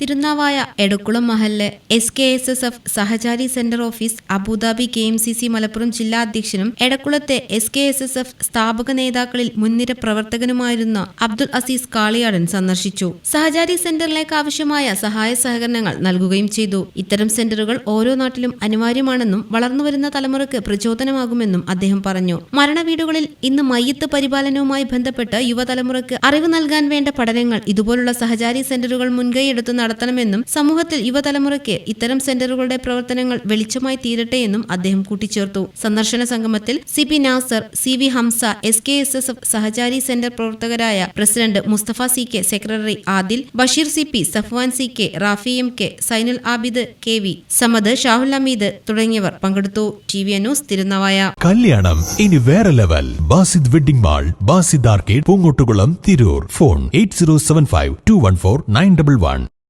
Thirunavaya Edakkulam മഹലിലെ S K S S F Sahachari centre office Abu Dhabi K M C C Malappuram ജില്ലാ അധ്യക്ഷനും എടക്കുളത്തെ S K S S F സ്ഥാപക നേതാക്കളിൽ മുൻനിര പ്രവർത്തകനുമായിരുന്ന അബ്ദുൽ അസീസ് കാളിയാടൻ സന്ദർശിച്ചു. സഹചാരി സെന്ററിലേക്ക് ആവശ്യമായ സഹായ സഹകരണങ്ങൾ നൽകുകയും ചെയ്തു. ഇത്തരം സെന്ററുകൾ ഓരോ നാട്ടിലും അനിവാര്യമാണെന്നും വളർന്നുവരുന്ന തലമുറയ്ക്ക് പ്രചോദനമാകുമെന്നും അദ്ദേഹം പറഞ്ഞു. മരണവീടുകളിൽ ഇന്ന് മയ്യത്ത് പരിപാലനവുമായി ബന്ധപ്പെട്ട് യുവതലമുറയ്ക്ക് അറിവ് നൽകാൻ വേണ്ട പഠനങ്ങൾ ഇതുപോലുള്ള സഹചാരി സെന്ററുകൾ മുൻകൈയെടുത്ത് നടത്തണമെന്നും സമൂഹത്തിൽ യുവതലമുറയ്ക്ക് ഇത്തരം സെന്ററുകളുടെ പ്രവർത്തനങ്ങൾ വെളിച്ചമായി തീരട്ടെയെന്നും അദ്ദേഹം കൂട്ടിച്ചേർത്തു. സന്ദർശന സംഗമത്തിൽ C P Nasar C V Hamsa S K S S F Sahachari centre പ്രവർത്തകരായ president Mustafa C K secretary Adil Basheer C P Safwan C K Rafi M K Sainul Abid K V Samad Shahul Ameed തുടങ്ങിയവർ പങ്കെടുത്തു. T V news Thirunavaya. കല്യാണം ഇനി വേറെ level. Basid wedding mall Basid arcade Poongottukulam Tirur. Phone eight zero seven five two one four nine double one.